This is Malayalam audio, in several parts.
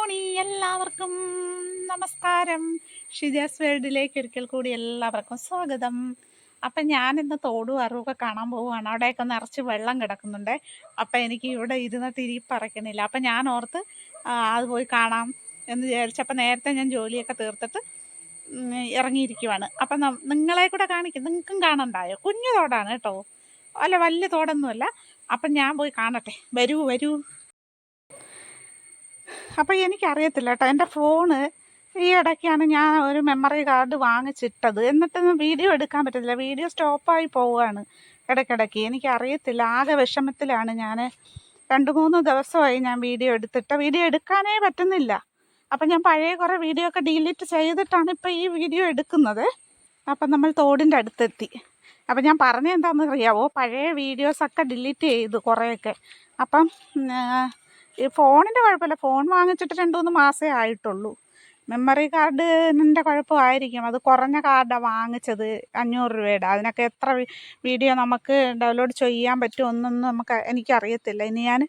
മോർണിംഗ് എല്ലാവർക്കും നമസ്കാരം. ഷിജാസ് വേൾഡിലേക്ക് ഒരിക്കൽ കൂടി എല്ലാവർക്കും സ്വാഗതം. അപ്പം ഞാനിന്ന് തോടും അറിവൊക്കെ കാണാൻ പോവുകയാണ്. അവിടെയൊക്കെ നിറച്ച് വെള്ളം കിടക്കുന്നുണ്ട്. അപ്പം എനിക്ക് ഇവിടെ ഇരുന്നിട്ട് ഇരിപ്പറക്കണില്ല അപ്പം ഞാൻ ഓർത്ത് അത് പോയി കാണാം എന്ന് വിചാരിച്ചപ്പം നേരത്തെ ഞാൻ ജോലിയൊക്കെ തീർത്തിട്ട് ഇറങ്ങിയിരിക്കുവാണ്. അപ്പം നിങ്ങളെ കൂടെ കാണിക്കും നിങ്ങൾക്കും കാണണ്ടായോ കുഞ്ഞു തോടാണ് കേട്ടോ. അല്ല വലിയ തോടൊന്നുമല്ല. അപ്പം ഞാൻ പോയി കാണട്ടെ. വരൂ വരൂ. അപ്പോൾ എനിക്കറിയത്തില്ല കേട്ടോ എന്റെ ഫോണ് ഈ ഇടയ്ക്കാണ് ഞാൻ ഒരു മെമ്മറി കാർഡ് വാങ്ങിച്ചിട്ടത്. എന്നിട്ടൊന്നും വീഡിയോ എടുക്കാൻ പറ്റത്തില്ല. വീഡിയോ സ്റ്റോപ്പായി പോവുകയാണ് ഇടയ്ക്കിടയ്ക്ക്. എനിക്കറിയത്തില്ല. ആകെ വിഷമത്തിലാണ് ഞാൻ രണ്ട് മൂന്ന് ദിവസമായി ഞാൻ വീഡിയോ എടുത്തിട്ട്. വീഡിയോ എടുക്കാനേ പറ്റുന്നില്ല. അപ്പം ഞാൻ പഴയ കുറേ വീഡിയോ ഒക്കെ ഡിലീറ്റ് ചെയ്തിട്ടാണ് ഇപ്പോൾ ഈ വീഡിയോ എടുക്കുന്നത്. അപ്പം നമ്മൾ തോടിന്റെ അടുത്തെത്തി. അപ്പം ഞാൻ പറഞ്ഞ എന്താണെന്ന് അറിയാവോ പഴയ വീഡിയോസൊക്കെ ഡിലീറ്റ് ചെയ്തു കുറേയൊക്കെ. അപ്പം ഈ ഫോണിന്റെ കുഴപ്പമില്ല. ഫോൺ വാങ്ങിച്ചിട്ട് രണ്ട് മൂന്ന് മാസമേ ആയിട്ടുള്ളൂ. മെമ്മറി കാർഡിന്റെ കുഴപ്പമായിരിക്കും. അത് കുറഞ്ഞ കാർഡാണ് വാങ്ങിച്ചത് അഞ്ഞൂറ് രൂപയുടെ. അതിനൊക്കെ എത്ര വീഡിയോ നമുക്ക് ഡൗൺലോഡ് ചെയ്യാൻ പറ്റുമെന്നൊന്നും നമുക്ക് എനിക്കറിയത്തില്ല. ഇനി ഞാൻ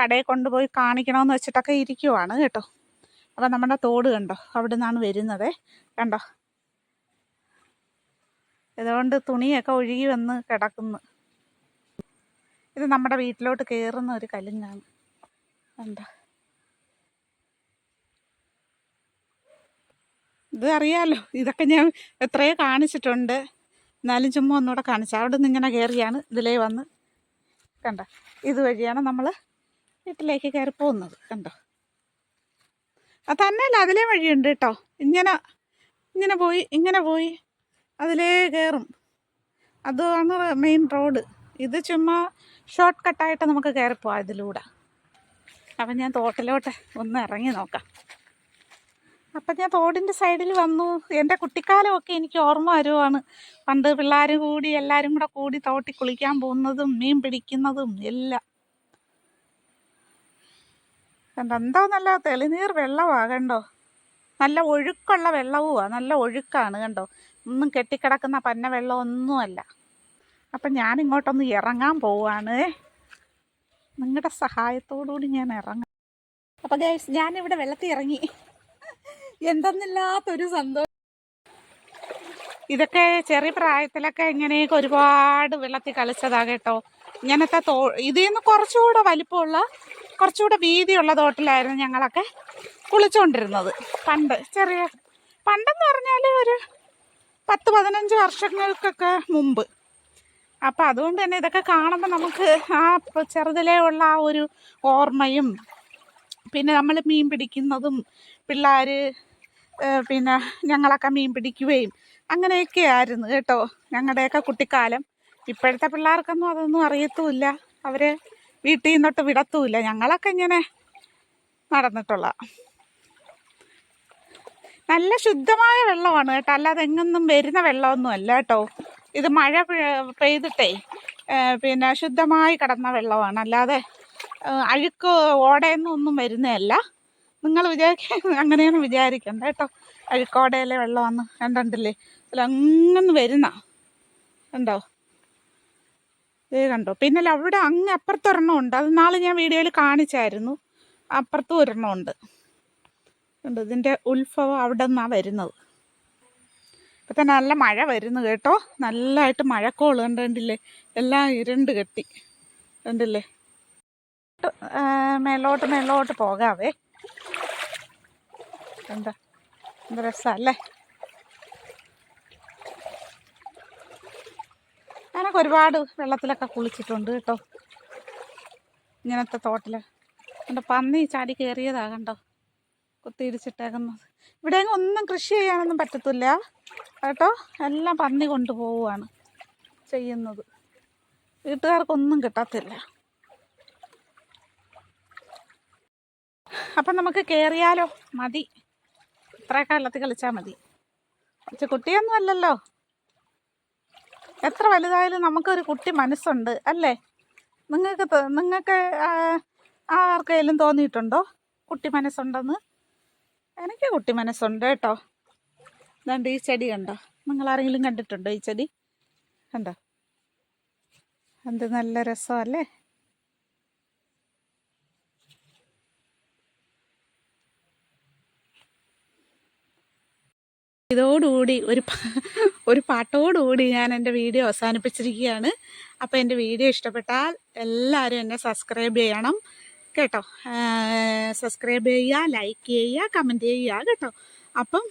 കടയിൽ കൊണ്ടുപോയി കാണിക്കണമെന്ന് വെച്ചിട്ടൊക്കെ ഇരിക്കുവാണ് കേട്ടോ. അപ്പം നമ്മുടെ തോട് കണ്ടോ? അവിടെ നിന്നാണ് വരുന്നത്. കണ്ടോ? ഇതുകൊണ്ട് തുണിയൊക്കെ ഒഴുകി വന്ന് കിടക്കുന്നു. ഇത് നമ്മുടെ വീട്ടിലോട്ട് കയറുന്ന ഒരു കലുങ്ങാണ് കണ്ടോ? ഇത് അറിയാലോ ഇതൊക്കെ ഞാൻ എത്രയോ കാണിച്ചിട്ടുണ്ട്. എന്നാലും ചുമ്മാ ഒന്നുകൂടെ കാണിച്ചു. അവിടെ നിന്ന് ഇങ്ങനെ കയറിയാണ് ഇതിലേ വന്ന്. കണ്ട? ഇതുവഴിയാണ് നമ്മൾ വീട്ടിലേക്ക് കയറി പോകുന്നത്. കണ്ടോ? അത് തന്നെയല്ല അതിലേ വഴിയുണ്ട് കേട്ടോ. ഇങ്ങനെ ഇങ്ങനെ പോയി ഇങ്ങനെ പോയി അതിലേ കയറും. അതാണ് മെയിൻ റോഡ് ഇത് ചുമ്മാ ഷോർട്ട് കട്ടായിട്ട് നമുക്ക് കയറിപ്പോവാം ഇതിലൂടെ. അപ്പം ഞാൻ തോട്ടിലോട്ട് ഒന്ന് ഇറങ്ങി നോക്കാം. അപ്പം ഞാൻ തോടിന്റെ സൈഡിൽ വന്നു. എന്റെ കുട്ടിക്കാലമൊക്കെ എനിക്ക് ഓർമ്മ വരുവാണ്. പണ്ട് പിള്ളേർ കൂടി എല്ലാവരും കൂടെ കൂടി തോട്ടി കുളിക്കാൻ പോകുന്നതും മീൻ പിടിക്കുന്നതും എല്ലാം. എന്തോ നല്ല തെളിനീർ വെള്ളമാണ് കണ്ടോ? നല്ല ഒഴുക്കുള്ള വെള്ളവുമാണ് നല്ല ഒഴുക്കാണ് കണ്ടോ? ഒന്നും കെട്ടിക്കിടക്കുന്ന പന്ന വെള്ളം ഒന്നുമല്ല അപ്പം ഞാനിങ്ങോട്ടൊന്ന് ഇറങ്ങാൻ പോവാണ്. നിങ്ങളുടെ സഹായത്തോടുകൂടി ഞാൻ ഇറങ്ങാം. അപ്പൊ ഗൈസ് ഇവിടെ വെള്ളത്തിൽ ഇറങ്ങി. എന്തെന്നില്ലാത്തൊരു സന്തോഷം. ഇതൊക്കെ ചെറിയ പ്രായത്തിലൊക്കെ ഇങ്ങനെയൊക്കെ ഒരുപാട് വെള്ളത്തിൽ കളിച്ചതാ കേട്ടോ. ഇങ്ങനത്തെ തോ ഇതിൽ നിന്ന് കുറച്ചുകൂടെ വലിപ്പമുള്ള കുറച്ചുകൂടെ വീതിയുള്ള തോട്ടിലായിരുന്നു ഞങ്ങളൊക്കെ കുളിച്ചുകൊണ്ടിരുന്നത് പണ്ട് ചെറിയ പണ്ടെന്ന് പറഞ്ഞാൽ ഒരു പത്ത് പതിനഞ്ച് വർഷങ്ങൾക്കൊക്കെ മുമ്പ്. അപ്പം അതുകൊണ്ട് തന്നെ ഇതൊക്കെ കാണുമ്പോൾ നമുക്ക് ആ ചെറുതിലേ ഉള്ള ആ ഒരു ഓർമ്മയും പിന്നെ നമ്മൾ മീൻ പിടിക്കുന്നതും പിള്ളേർ പിന്നെ ഞങ്ങളൊക്കെ മീൻ പിടിക്കുകയും അങ്ങനെയൊക്കെ ആയിരുന്നു കേട്ടോ ഞങ്ങളുടെയൊക്കെ കുട്ടിക്കാലം. ഇപ്പോഴത്തെ പിള്ളേർക്കൊന്നും അതൊന്നും അറിയത്തുമില്ല. അവർ വീട്ടിൽ നിന്നോട്ട് വിടത്തുമില്ല. ഞങ്ങളൊക്കെ ഇങ്ങനെ നടന്നിട്ടുള്ള നല്ല ശുദ്ധമായ വെള്ളമാണ് കേട്ടോ. അല്ലാതെ എങ്ങൊന്നും വരുന്ന വെള്ളമൊന്നും അല്ല കേട്ടോ. ഇത് മഴ പെയ്തിട്ടേ പിന്നെ ശുദ്ധമായി കിടന്ന വെള്ളമാണ്. അല്ലാതെ അഴുക്ക് ഓടയെന്നൊന്നും വരുന്നതല്ല. നിങ്ങൾ വിചാരിക്ക അങ്ങനെയൊന്നും വിചാരിക്കണ്ട കേട്ടോ അഴുക്കോടയിലെ വെള്ളമാണ്. കണ്ടിട്ടില്ലേ അല്ല അങ്ങനെ വരുന്ന. ഉണ്ടോ ഇത് കണ്ടോ? പിന്നെ അവിടെ അങ്ങ് അപ്പുറത്ത് ഒരെണ്ണം ഉണ്ട്. അത് നാളെ ഞാൻ വീഡിയോയിൽ കാണിച്ചായിരുന്നു. അപ്പുറത്തും ഒരെണ്ണം ഉണ്ട്. കണ്ടോ? ഇതിന്റെ ഉത്ഭവം അവിടെ നിന്നാണ് വരുന്നത്. ഇപ്പം തന്നെ നല്ല മഴ വരുന്നു കേട്ടോ. നല്ലതായിട്ട് മഴക്കോൾ കണ്ടില്ലേ എല്ലാം ഇരണ്ട് കെട്ടി. കണ്ടില്ലേ? മേലോട്ട് മേലോട്ട് പോകാവേ. എന്താ എന്താ രസമല്ലേ ഞാനൊക്കെ ഒരുപാട് വെള്ളത്തിലൊക്കെ കുളിച്ചിട്ടുണ്ട് കേട്ടോ. ഇങ്ങനത്തെ തോട്ടിൽ എന്റെ പന്നി ചാടി കയറിയതാ കണ്ടോ? കുത്തിയിടിച്ചിട്ടേക്കുന്നത്. ഇവിടെ ഒന്നും കൃഷി ചെയ്യാനൊന്നും പറ്റത്തില്ല. കേട്ടോ? എല്ലാം പന്നി കൊണ്ടുപോവുകയാണ് ചെയ്യുന്നത്. വീട്ടുകാർക്കൊന്നും കിട്ടത്തില്ല. അപ്പം നമുക്ക് കയറിയാലോ മതി. ഇത്രയൊക്കെ വെള്ളത്തിൽ കളിച്ചാൽ മതി. പക്ഷെ കുട്ടിയൊന്നും അല്ലല്ലോ. എത്ര വലുതായാലും നമുക്കൊരു കുട്ടി മനസ്സുണ്ട് അല്ലേ? നിങ്ങൾക്ക് നിങ്ങൾക്ക് ആർക്കെങ്കിലും തോന്നിയിട്ടുണ്ടോ? കുട്ടി മനസ്സുണ്ടെന്ന്? എനിക്ക് കുട്ടി മനസ്സുണ്ട് കേട്ടോ. ഇതാണ്ട് ഈ ചെടി കണ്ടോ? നിങ്ങൾ ആരെങ്കിലും കണ്ടിട്ടുണ്ടോ ഈ ചെടി? കണ്ടോ? എന്ത് നല്ല രസമല്ലേ ഇതോടുകൂടി ഒരു ഒരു പാട്ടോടുകൂടി ഞാൻ എന്റെ വീഡിയോ അവസാനിപ്പിച്ചിരിക്കുകയാണ്. അപ്പോൾ എന്റെ വീഡിയോ ഇഷ്ടപ്പെട്ടാൽ എല്ലാവരും എന്നെ സബ്സ്ക്രൈബ് ചെയ്യണം. കേട്ടോ. സബ്സ്ക്രൈബ് ചെയ്യുക ലൈക്ക് ചെയ്യുക കമന്റ് ചെയ്യുക കേട്ടോ. അപ്പം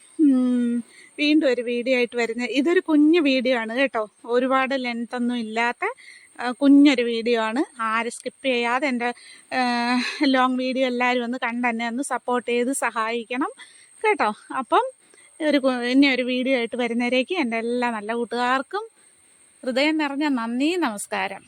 വീണ്ടും ഒരു വീഡിയോ ആയിട്ട് വരുന്നത് ഇതൊരു കുഞ്ഞു വീഡിയോ ആണ് കേട്ടോ. ഒരുപാട് ലെങ്ത് ഒന്നും ഇല്ലാത്ത കുഞ്ഞൊരു വീഡിയോ ആണ്. ആരും സ്കിപ്പ് ചെയ്യാതെ എന്റെ ലോങ് വീഡിയോ എല്ലാവരും ഒന്ന് കണ്ട് തന്നെ ഒന്ന് സപ്പോർട്ട് ചെയ്ത് സഹായിക്കണം കേട്ടോ. അപ്പം ഒരു ഇനി ഒരു വീഡിയോ ആയിട്ട് വരുന്നവരേക്ക് എന്റെ എല്ലാ നല്ല കൂട്ടുകാർക്കും ഹൃദയം നിറഞ്ഞ നന്ദി നമസ്കാരം.